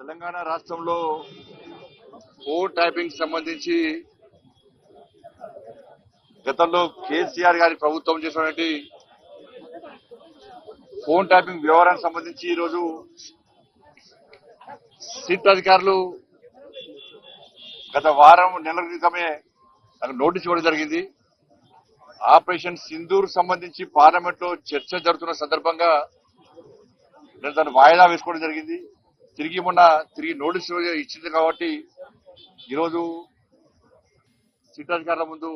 తెలంగాణ రాష్ట్రంలో phone typing సంబంధించి గతంలో కేసీఆర్ గారి ప్రభుత్వం చేసినటువంటి ఫోన్ టైపింగ్ వ్యవహారానికి సంబంధించి ఈరోజు సిట్ అధికారులు గత వారం నెల క్రితమే నాకు నోటీస్ ఇవ్వడం జరిగింది. ఆపరేషన్ సింధూర్ సంబంధించి పార్లమెంట్లో చర్చ జరుగుతున్న సందర్భంగా నేను దాన్ని వాయిదా వేసుకోవడం జరిగింది. తిరిగి మొన్న తిరిగి నోటీస్ ఇచ్చింది కాబట్టి ఈరోజు సిట్ అధికారుల ముందు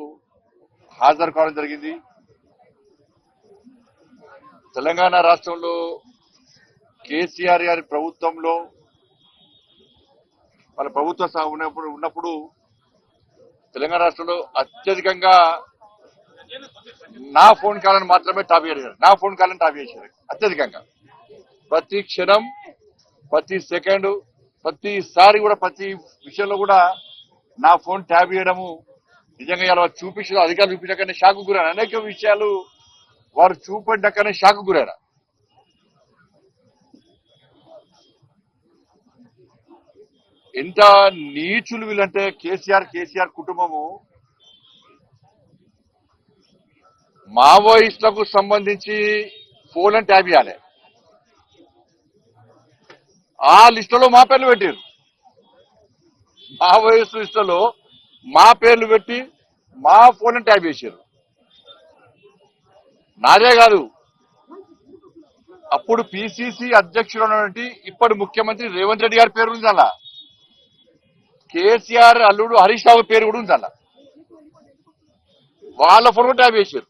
హాజరు కావడం జరిగింది. తెలంగాణ రాష్ట్రంలో కేసీఆర్ గారి ప్రభుత్వంలో వాళ్ళ ప్రభుత్వ ఉన్నప్పుడు ఉన్నప్పుడు తెలంగాణ రాష్ట్రంలో అత్యధికంగా నా ఫోన్ కాలను మాత్రమే టాప్ చేశారు నా ఫోన్ కాలను టాప్ చేశారు అత్యధికంగా. ప్రతి క్షణం ప్రతి సెకండ్ ప్రతిసారి కూడా ప్రతి విషయంలో కూడా నా ఫోన్ ట్యాబ్ చేయడము నిజంగా ఇలా చూపించిన అధికారులు చూపించకనే షాకు గురారు అనేక విషయాలు వారు చూపెట్టకనే షాకు గురారు ఎంత నీచులు వీళ్ళంటే కేసీఆర్ కేసీఆర్ కుటుంబము మావోయిస్టులకు సంబంధించి ఫోన్ అని ట్యాబ్ చేయాలి. ఆ లిస్టులో మా పేర్లు పెట్టారు. మావోయిస్టు లిస్టులో మా పేర్లు పెట్టి మా ఫోన్ ట్యాప్ చేశారు నాదే కాదు అప్పుడు పిసిసి అధ్యక్షుడు ఉన్నటువంటి ఇప్పటి ముఖ్యమంత్రి రేవంత్ రెడ్డి గారి పేరు ఉంది అలా కేసీఆర్ అల్లుడు హరీష్ రావు పేరు కూడా ఉంది అలా వాళ్ళ ఫోన్ కూడా చేశారు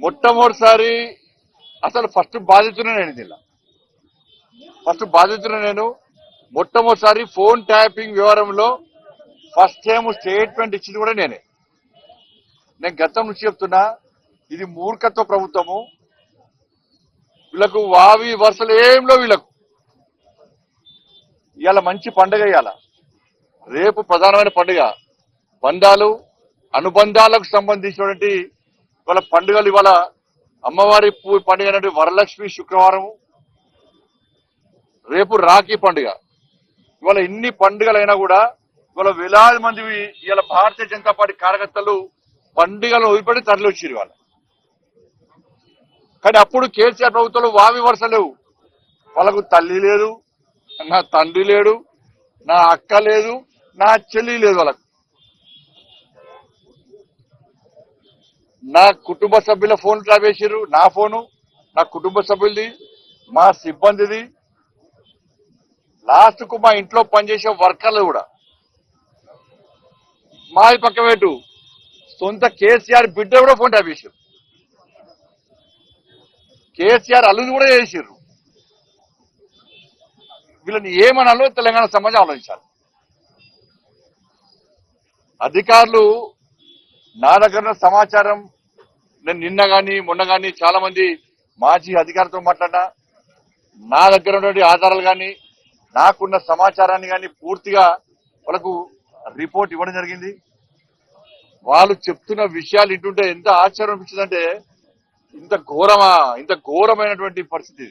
మొట్టమొదటిసారి అసలు ఫస్ట్ బాధితునే నేను దీనిలో. ఫస్ట్ బాధితునే నేను. మొట్టమొదటిసారి ఫోన్ ట్యాపింగ్ వ్యవహారంలో ఫస్ట్ టైం స్టేట్మెంట్ ఇచ్చింది కూడా నేనే. నేను గతం నుంచి చెప్తున్నా ఇది మూర్ఖత్వ ప్రభుత్వము. వీళ్ళకు వావి వరుసలు ఏంలో వీళ్ళకు. ఇవాళ మంచి పండుగ ఇవాళ. రేపు ప్రధానమైన పండుగ. బంధాలు అనుబంధాలకు సంబంధించినటువంటి ఇవాళ పండుగలు ఇవాళ అమ్మవారి పూ- పండుగ అనేది వరలక్ష్మి శుక్రవారం రేపు రాఖీ పండుగ. ఇవాళ ఇన్ని పండుగలైనా కూడా ఇవాళ వేలాది మంది ఇవాళ భారతీయ జనతా పార్టీ కార్యకర్తలు పండుగలు వదిలిపెట్టి తరలి వచ్చారు ఇవాళ. కానీ అప్పుడు కేసీఆర్ ప్రభుత్వంలో వావి వరుస లేవు. వాళ్ళకు తల్లి లేదు నా తండ్రి లేడు నా అక్క లేదు నా చెల్లి లేదు వాళ్ళకు. నా కుటుంబ సభ్యుల ఫోన్ ట్రాప్ చేసిర్రు నా ఫోను నా కుటుంబ సభ్యులది మా సిబ్బందిది. లాస్ట్కు మా ఇంట్లో పనిచేసే వర్కర్లు కూడా. మా పక్క పెట్టు. సొంత కేసీఆర్ బిడ్డ కూడా ఫోన్ ట్యాప్ చేసారు కేసీఆర్ అల్లుని కూడా చేసారు వీళ్ళని ఏమనాలో తెలంగాణ సమాజం ఆలోచించాలి. అధికారులు నా దగ్గర ఉన్న సమాచారం నేను నిన్న కానీ మొన్న కానీ చాలా మంది మాజీ అధికారితో మాట్లాడినా నా దగ్గర ఉన్నటువంటి ఆధారాలు కానీ నాకున్న సమాచారాన్ని కానీ పూర్తిగా వాళ్ళకు రిపోర్ట్ ఇవ్వడం జరిగింది. వాళ్ళు చెప్తున్న విషయాలు ఇంటుంటే ఎంత ఆశ్చర్యం అనిపించిందంటే ఇంత ఘోరమా ఇంత ఘోరమైనటువంటి పరిస్థితి.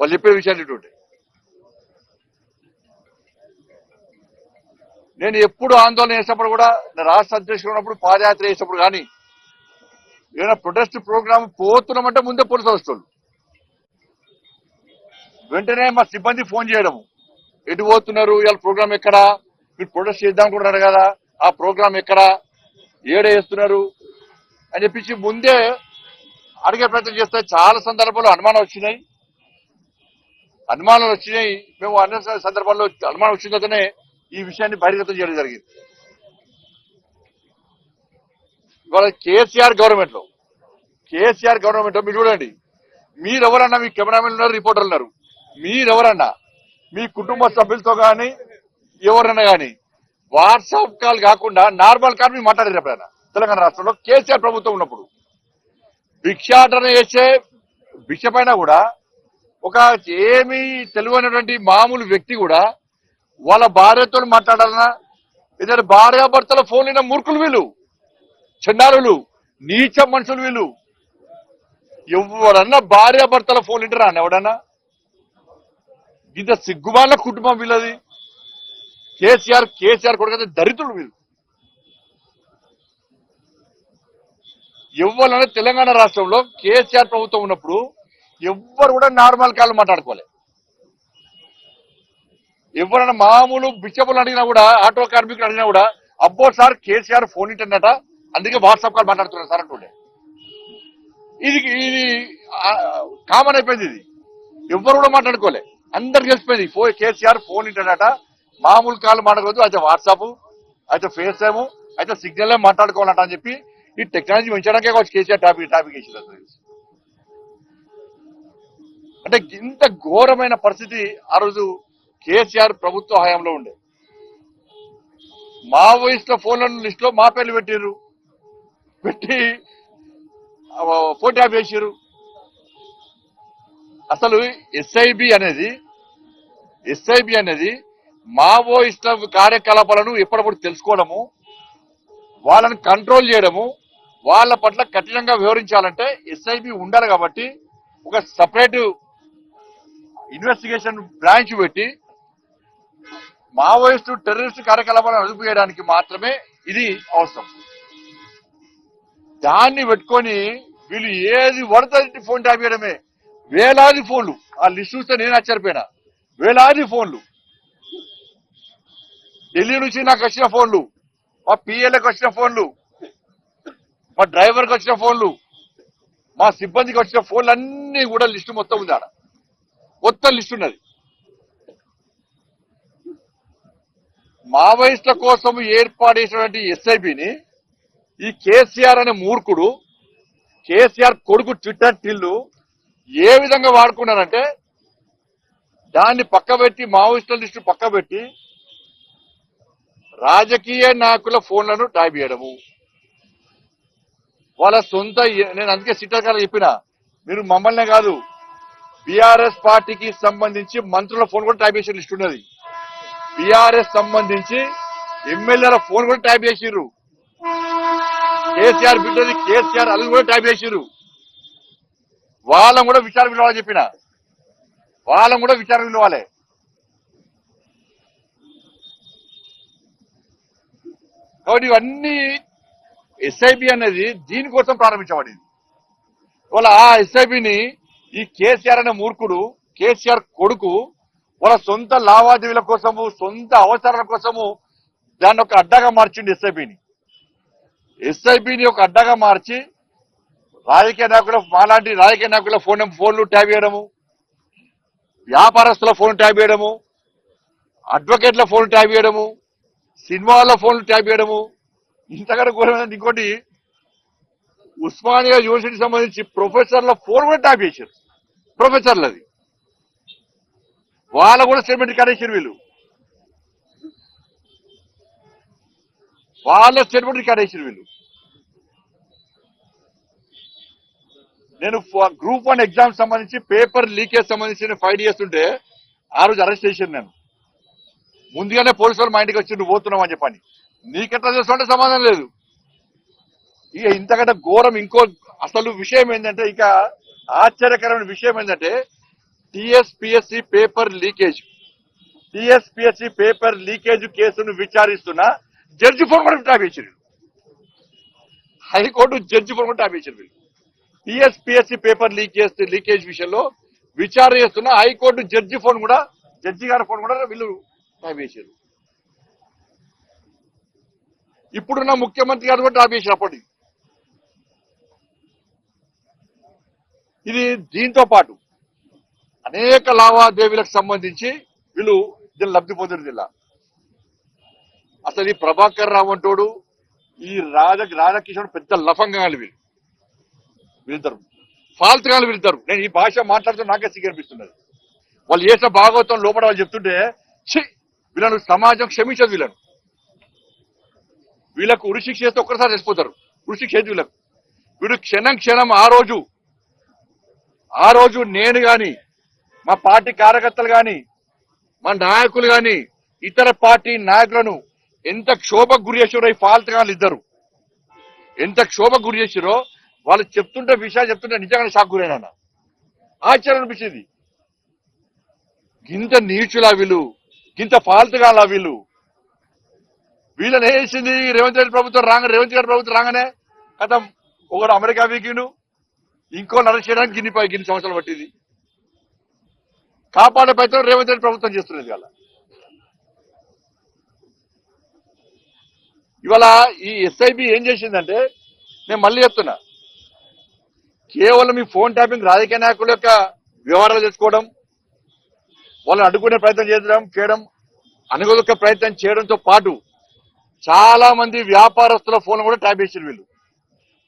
వాళ్ళు చెప్పే విషయాలు ఇటువంటి నేను ఎప్పుడు ఆందోళన చేసినప్పుడు కూడా రాష్ట్ర అధ్యక్షుడు ఉన్నప్పుడు పాదయాత్ర చేసినప్పుడు కానీ ఏదైనా ప్రొటెస్ట్ ప్రోగ్రామ్ పోతున్నామంటే ముందే పోలీసు వస్తుంది. వెంటనే మా సిబ్బంది ఫోన్ చేయడం. ఎటు పోతున్నారు? ఇవాళ ప్రోగ్రామ్ ఎక్కడా? మీరు ప్రొటెస్ట్ చేద్దాం అనుకుంటున్నారు కదా? ఆ ప్రోగ్రామ్ ఎక్కడా? ఏడ వేస్తున్నారు? అని చెప్పేసి ముందే అడిగే ప్రయత్నం చేస్తే చాలా సందర్భాల్లో అనుమానం వచ్చినాయి. అనుమానాలు వచ్చినాయి. మేము అన్ని సందర్భాల్లో అనుమానం వచ్చిన తర్వాతనే ఈ విషయాన్ని బహిర్గతం చేయడం జరిగింది. ఇవాళ కేసీఆర్ గవర్నమెంట్లో కేసీఆర్ గవర్నమెంట్ మీరు చూడండి. మీరెవరన్నా మీ కెమెరామెన్ ఉన్నారు రిపోర్టర్లు ఉన్నారు? మీరెవరన్నా? మీ కుటుంబ సభ్యులతో కానీ ఎవరన్నా కానీ వాట్సాప్ కాల్ కాకుండా నార్మల్ కాల్ మీరు మాట్లాడారు ఎప్పుడైనా? తెలంగాణ రాష్ట్రంలో కేసీఆర్ ప్రభుత్వం ఉన్నప్పుడు. భిక్షాటన చేసే భిక్ష పైన కూడా ఒక ఏమీ తెలివైనటువంటి మామూలు వ్యక్తి కూడా వాళ్ళ భార్యతో మాట్లాడాలన్నా ఏదైనా భార్యాభర్తల ఫోన్ అయిన మూర్ఖులు వీళ్ళు. చండాలులు నీచ మనుషులు వీళ్ళు. ఎవడన్నా భార్య భర్తల ఫోన్ ఇంటరా ఎవడన్నా? ఇంత సిగ్గుమాల కుటుంబం వీళ్ళది. కేసీఆర్ కేసీఆర్ కొడుకు దరిద్రుడు వీళ్ళు ఎవరన్నా తెలంగాణ రాష్ట్రంలో కేసీఆర్ ప్రభుత్వం ఉన్నప్పుడు ఎవ్వరు కూడా నార్మల్ కాల్ మాట్లాడుకోలే. ఎవరైనా మామూలు బిచ్చపులు అడిగినా కూడా ఆటో కార్మికులు అడిగినా కూడా అబ్బో సార్ కేసీఆర్ ఫోన్ ఇంటర్నట అందుకే వాట్సాప్ కాల్ మాట్లాడుతున్నారు సార్ అంటుండే. ఇది ఇది కామన్ అయిపోయింది ఇది. ఎవ్వరు కూడా మాట్లాడుకోలే. అందరు తెలిసిపోయింది. ఫో కేసీఆర్ ఫోన్ ఇంటర్నెట్ మామూలు కాల్ మాట్లాడకూడదు. అయితే వాట్సాప్ అయితే ఫేస్ టైమ్ అయితే సిగ్నల్ మాట్లాడుకోవాలంట అని చెప్పి ఈ టెక్నాలజీ పెంచడానికే కావచ్చు కేసీఆర్ టాపిక్ టాపిక్ ఇచ్చింది అంటే ఇంత ఘోరమైన పరిస్థితి ఆ రోజు కేసీఆర్ ప్రభుత్వ హయాంలో ఉండే. మావోయిస్టుల ఫోన్ల లిస్ట్లో మా పేర్లు పెట్టారు పెట్టి పోటీ ఫోన్ అసలు ఎస్ఐబి అనేది ఎస్ఐబి అనేది మావోయిస్టుల కార్యకలాపాలను ఎప్పటికప్పుడు తెలుసుకోవడము వాళ్ళని కంట్రోల్ చేయడము వాళ్ళ పట్ల కఠినంగా వివరించాలంటే ఎస్ఐబి ఉండాలి కాబట్టి ఒక సపరేట్ ఇన్వెస్టిగేషన్ బ్రాంచ్ పెట్టి మావోయిస్టు టెర్రరిస్ట్ కార్యకలాపాలను అదుపు చేయడానికి మాత్రమే ఇది అవసరం. దాన్ని పెట్టుకొని వీళ్ళు ఏది పడుతుంది ఫోన్ ట్యాప్ చేయడమే. వేలాది ఫోన్లు. ఆ లిస్ట్ చూస్తే నేను ఆశ్చర్యపోయినా. వేలాది ఫోన్లు. ఢిల్లీ నుంచి నాకు వచ్చిన ఫోన్లు. మా పిఎల్ఏకి వచ్చిన ఫోన్లు. మా డ్రైవర్కి వచ్చిన ఫోన్లు. మా సిబ్బందికి వచ్చిన ఫోన్లు అన్నీ కూడా లిస్టు మొత్తం ఉంది ఆడ. మొత్తం లిస్ట్ ఉన్నది. మావోయిస్టుల కోసం ఏర్పాటు చేసినటువంటి ఎస్ఐబిని ఈ కేసీఆర్ అనే మూర్ఖుడు కేసీఆర్ కొడుకు ట్విట్టర్ టిల్లు ఏ విధంగా వాడుకున్నారంటే దాన్ని పక్కబెట్టి మావోయిస్టుల లిస్టు పక్కబెట్టి రాజకీయ నాయకుల ఫోన్లను ట్యాప్ చేయడము. వాళ్ళ సొంత నేను అందుకే సిట్టర్ చెప్పిన మీరు మమ్మల్నే కాదు బీఆర్ఎస్ పార్టీకి సంబంధించి మంత్రుల ఫోన్ కూడా ట్యాప్ చేసిన లిస్ట్ ఉన్నది. బీఆర్ఎస్ సంబంధించి ఎమ్మెల్యేల ఫోన్ కూడా ట్యాప్ చేసిర్రు. కేసీఆర్ బిడ్డది కేసీఆర్ అది కూడా టైప్ చేసిర్రు. వాళ్ళని కూడా విచారం పిలవాలని చెప్పిన. వాళ్ళని కూడా విచారం పిలవాలి. కాబట్టి ఇవన్నీ ఎస్ఐబి అనేది దీనికోసం ప్రారంభించబడింది. వాళ్ళ ఆ ఎస్ఐబిని ఈ కేసీఆర్ అనే మూర్ఖుడు కేసీఆర్ కొడుకు వాళ్ళ సొంత లావాదేవీల కోసము సొంత అవసరాల కోసము దాన్ని ఒక అడ్డగా మార్చిండు ఎస్ఐబిని ఎస్ఐబిని ఒక అడ్డగా మార్చి రాజకీయ నాయకుల మాలాంటి రాజకీయ నాయకుల ఫోన్ ఫోన్లు ట్యాబ్ చేయడము వ్యాపారస్తుల ఫోన్ ట్యాబ్ చేయడము అడ్వకేట్ల ఫోన్ ట్యాబ్ చేయడము సినిమాల ఫోన్లు ట్యాబ్ చేయడము. ఇంతకన్నా ఘోరమైన ఇంకోటి ఉస్మానియా యూనివర్సిటీకి సంబంధించి ప్రొఫెసర్ల ఫోన్ కూడా ట్యాప్ చేశారు. ప్రొఫెసర్లది. వాళ్ళ కూడా స్టేట్మెంట్ కనేసారు వీళ్ళు. వాళ్ళ స్టేట్మెంట్ రికార్డ్ చేశారు వీళ్ళు. నేను గ్రూప్ వన్ ఎగ్జామ్ సంబంధించి పేపర్ లీకేజ్ సంబంధించి ఫైవ్ ఫైట్ చేస్తుంటే ఆ రోజు అరెస్ట్ చేశాను నేను ముందుగానే పోలీసు వాళ్ళు మా ఇంటికి వచ్చి నువ్వు పోతున్నావు అని చెప్పని. నీకెట్లా చేస్తుంటే సమాధానం లేదు. ఇక ఇంతకంటే ఘోరం ఇంకో అసలు విషయం ఏంటంటే ఇక ఆశ్చర్యకరమైన విషయం ఏంటంటే TSPSC paper leakage. TSPSC paper leakage కేసును విచారిస్తున్న జడ్జి ఫోన్ కూడా ట్యాప్ చేశారు హైకోర్టు జడ్జి ఫోన్ కూడా ట్యాప్ చేశారు వీళ్ళు పిఎస్పిఎస్సి పేపర్ లీకేజ్ లీకేజ్ విషయంలో విచారణ చేస్తున్న హైకోర్టు జడ్జి ఫోన్ కూడా జడ్జి గారి ఫోన్ కూడా వీళ్ళు ట్యాప్ చేశారు ఇప్పుడున్న ముఖ్యమంత్రి గారు కూడా ట్యాప్ చేశారు అప్పటి. ఇది దీంతో పాటు అనేక లావాదేవీలకు సంబంధించి వీళ్ళు దీన్ని లబ్ధి పొందిన జిల్లా. అసలు ఈ ప్రభాకర్ రావు అంటోడు ఈ రాజ రాధాకిషోర్ పెద్ద లఫంగాలు వీళ్ళు. వీళ్ళిద్దరు. ఫాల్తుగాలు వీళ్ళిద్దరు. నేను ఈ భాష మాట్లాడుతూ నాకే సిగ్గు అనిపిస్తున్నది. వాళ్ళు చేసిన భాగవతం లోపల వాళ్ళు చెప్తుంటే ఛీ! వీళ్ళను సమాజం క్షమించదు వీళ్ళను. వీళ్ళకు ఉరిశిక్ష చేస్తే ఒక్కసారి చచ్చిపోతారు. ఉరిశిక్ష చేతి వీళ్ళకు? వీడు క్షణం క్షణం ఆ రోజు ఆ రోజు నేను కానీ మా పార్టీ కార్యకర్తలు కానీ మా నాయకులు కానీ ఇతర పార్టీ నాయకులను ఎంత క్షోభకు గురి చేసారో ఈ ఫాల్త్ గాళ్ళు ఇద్దరు. ఎంత క్షోభకు గురి చేసారో వాళ్ళు చెప్తుంటే విషయాలు చెప్తుంటే నిజంగానే షాక్ గురైనా ఆశ్చర్యం అనిపించింది. గింత నీచులా వీళ్ళు గింత ఫాల్తుగా వీళ్ళు. వీళ్ళని వేసింది రేవంత్ రెడ్డి ప్రభుత్వం రాంగ రేవంత్ రెడ్డి ప్రభుత్వం రాగానే కథ ఒకడు అమెరికా వీకిను ఇంకో నరస్ చేయడానికి గిన్ని గిన్ని సంవత్సరాలు పట్టింది. కాపాడే ప్రయత్నం రేవంత్ రెడ్డి ప్రభుత్వం చేస్తున్నది ఇవాళ. ఇవాళ ఈ ఎస్ఐబి ఏం చేసిందంటే నేను మళ్ళీ చెప్తున్నా. కేవలం ఈ ఫోన్ ట్యాపింగ్ రాజకీయ నాయకుల యొక్క వ్యవహారాలు తెచ్చుకోవడం వాళ్ళని అడ్డుకునే ప్రయత్నం చేయడం చేయడం అనుగొలక ప్రయత్నం చేయడంతో పాటు చాలా మంది వ్యాపారస్తుల ఫోన్ కూడా ట్యాప్ చేసారు వీళ్ళు.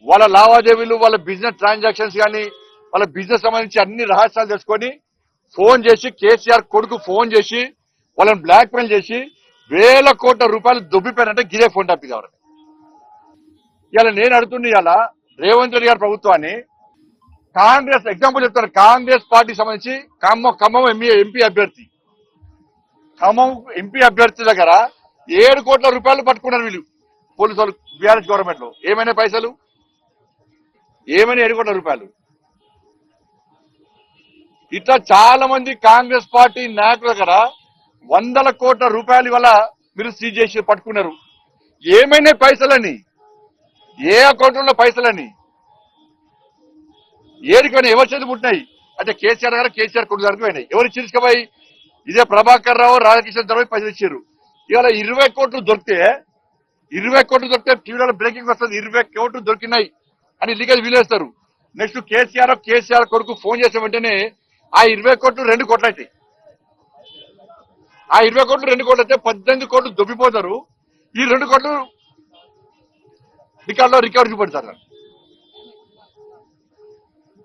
వాళ్ళ లావాదేవీలు వాళ్ళ బిజినెస్ ట్రాన్సాక్షన్స్ కానీ వాళ్ళ బిజినెస్ సంబంధించి అన్ని రహస్యాలు తెలుసుకొని ఫోన్ చేసి కేసీఆర్ కొడుకు ఫోన్ చేసి వాళ్ళని బ్లాక్మెయిల్ చేసి వేల కోట్ల రూపాయలు దొబ్బిపోయినంటే గిరే ఫోన్ ట్యాప్ కావాలి ఇలా నేను అడుగుతుంది ఇలా రేవంత్ రెడ్డి గారి ప్రభుత్వాన్ని కాంగ్రెస్ ఎగ్జాంపుల్ చెప్తాను కాంగ్రెస్ పార్టీ సంబంధించి ఖమ్మం ఖమ్మం ఎంఈ ఎంపీ అభ్యర్థి. ఖమ్మం ఎంపీ అభ్యర్థి దగ్గర ఏడు కోట్ల రూపాయలు పట్టుకున్నారు వీళ్ళు పోలీసు వాళ్ళు బీఆర్ఎస్ గవర్నమెంట్లో ఏమైనా పైసలు? ఏమైనా ఏడు కోట్ల రూపాయలు? ఇట్లా చాలా మంది కాంగ్రెస్ పార్టీ నాయకుల దగ్గర వందల కోట్ల రూపాయలు వల్ల మీరు సీజ్ చేసి పట్టుకున్నారు. ఏమైనా పైసలని? ఏ అకౌంట్లో పైసలని? ఏడికైనా ఎవరి చేతి పుట్టినాయి? అంటే కేసీఆర్ గారు కేసీఆర్ కొడుకు దగ్గరకు పోయినాయి. ఎవరు ఇచ్చి ఇదే ప్రభాకర్ రావు రాధాకృష్ణ తర్వాత పైసలు ఇచ్చారు. ఇవాళ ఇరవై కోట్లు దొరికితే ఇరవై కోట్లు దొరికితే టీవీలో బ్రేకింగ్ వస్తుంది. ఇరవై కోట్లు దొరికినాయి అని లీగల్ వీలేస్తారు. నెక్స్ట్ కేసీఆర్ కేసీఆర్ కొడుకు ఫోన్ చేసిన వెంటనే ఆ ఇరవై కోట్లు రెండు కోట్లు అవుతాయి ఆ ఇరవై కోట్లు రెండు కోట్లు అయితే పద్దెనిమిది కోట్లు దొబ్బిపోతారు. ఈ రెండు కోట్లు రికార్డులో రికార్డు చూపెడతారు.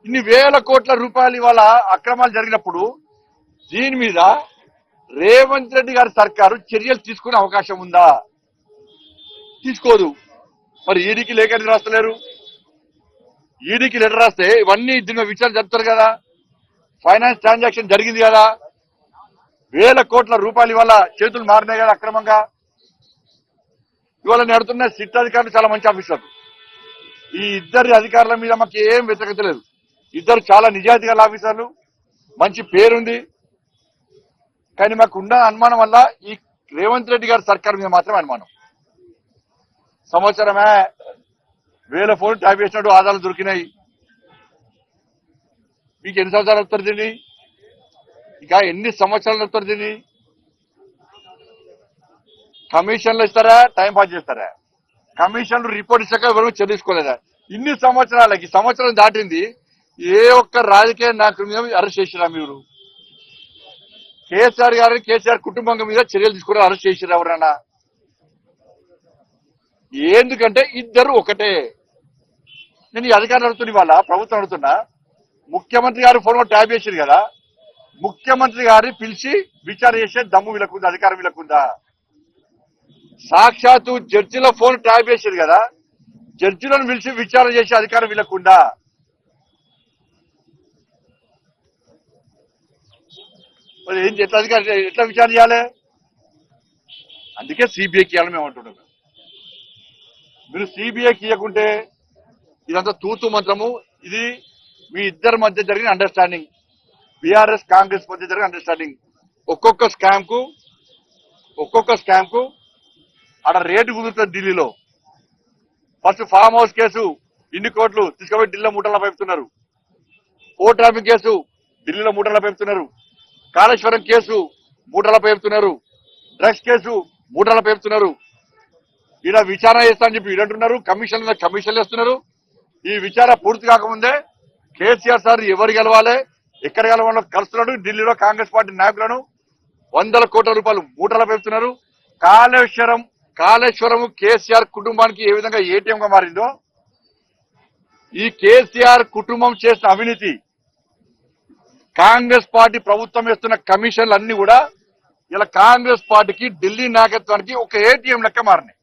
ఇన్ని వేల కోట్ల రూపాయలు ఇవాళ అక్రమాలు జరిగినప్పుడు దీని మీద రేవంత్ రెడ్డి గారి సర్కారు చర్యలు తీసుకునే అవకాశం ఉందా? తీసుకోదు. మరి ఈడీకి లేఖ రాస్తలేరు? ఈడీకి లెటర్ రాస్తే ఇవన్నీ దీని విచారణ జరుపుతారు కదా. ఫైనాన్స్ ట్రాన్సాక్షన్ జరిగింది కదా. వేల కోట్ల రూపాయలు ఇవాళ చేతులు మారినాయి కదా అక్రమంగా. ఇవాళ నడుతున్న సిట్ అధికారులు చాలా మంచి ఆఫీసర్. ఈ ఇద్దరి అధికారుల మీద మాకు ఏం వ్యతిరేకత లేదు ఇద్దరు చాలా నిజాయితీ గల ఆఫీసర్లు. మంచి పేరుంది. కానీ మాకు ఉన్న అనుమానం వల్ల ఈ రేవంత్ రెడ్డి గారి సర్కార్ మీద మాత్రమే అనుమానం. సంవత్సరమే వేల ఫోన్ ట్యాప్ చేసినట్టు ఆధారాలు దొరికినాయి. మీకు ఎన్ని సంవత్సరాలు వస్తారు దీన్ని ఇంకా ఎన్ని సంవత్సరాలు వస్తారు దీన్ని? కమిషన్లు ఇస్తారా? టైం పాస్ చేస్తారా? కమిషన్లు రిపోర్ట్ ఇచ్చాక ఎవరు చెల్లించుకోలేదా ఇన్ని సంవత్సరాలకి సంవత్సరం దాటింది ఏ ఒక్క రాజకీయ నాయకుల మీద అరెస్ట్ చేసిరా మీరు? కేసీఆర్ గారిని కేసీఆర్ కుటుంబం మీద చర్యలు తీసుకుని అరెస్ట్ చేసిరా ఎవరన్నా? ఎందుకంటే ఇద్దరు ఒకటే. నేను ఈ అధికారులు అడుగుతున్న ఇవాళ ప్రభుత్వం అడుగుతున్నా ముఖ్యమంత్రి గారు ఫోన్ ట్యాబ్ చేసారు కదా ముఖ్యమంత్రి గారిని పిలిచి విచారణ చేసే దమ్ము వీళ్ళకుందా అధికారం వీళ్ళకుందా? సాక్షాత్తు జడ్జిల ఫోన్ ట్యాప్ చేశారు కదా జడ్జిలను పిలిచి విచారణ చేసే అధికారం వీళ్ళకుందా? మరి ఏంటి ఎట్లా అధికారం ఎట్లా విచారణ చేయాలి? అందుకే సిబిఐకి ఇవ్వాలని మేము అంటున్నాం. మీరు సిబిఐకి ఇవ్వకుంటే ఇదంతా తూతు మంత్రము. ఇది మీ ఇద్దరి మధ్య జరిగిన అండర్స్టాండింగ్ బీఆర్ఎస్ కాంగ్రెస్ మధ్య జరిగిన అండర్స్టాండింగ్ ఒక్కొక్క స్కామ్కు ఒక్కొక్క స్కామ్కు అక్కడ రేటు కుదురుతుంది ఢిల్లీలో. ఫస్ట్ ఫామ్ హౌస్ కేసు ఇన్ని కోట్లు తీసుకుపోయి ఢిల్లీలో మూటల్లో పెడుతున్నారు ఓ ట్రాఫిక్ కేసు ఢిల్లీలో మూటల్లో పెడుతున్నారు కాళేశ్వరం కేసు మూటల పేరుతున్నారు డ్రగ్స్ కేసు మూటల పేరుతున్నారు ఈడ విచారణ చేస్తా అని చెప్పి ఈడంటున్నారు కమిషన్ కమిషన్లు వేస్తున్నారు. ఈ విచారణ పూర్తి కాకముందే కేసీఆర్ సార్ ఎవరు గెలవాలి? ఎక్కడ గెలవాలో కలుస్తున్నాడు. ఢిల్లీలో కాంగ్రెస్ పార్టీ నాయకులను వందల కోట్ల రూపాయలు మూటల పెడుతున్నారు కాళేశ్వరం కాళేశ్వరం కేసీఆర్ కుటుంబానికి ఏ విధంగా ఏటీఎం గా మారిందో ఈ కేసీఆర్ కుటుంబం చేసిన అవినీతి కాంగ్రెస్ పార్టీ ప్రభుత్వం వేస్తున్న కమిషన్లు అన్ని కూడా ఇలా కాంగ్రెస్ పార్టీకి ఢిల్లీ నాయకత్వానికి ఒక ఏటీఎం లెక్క మారినాయి.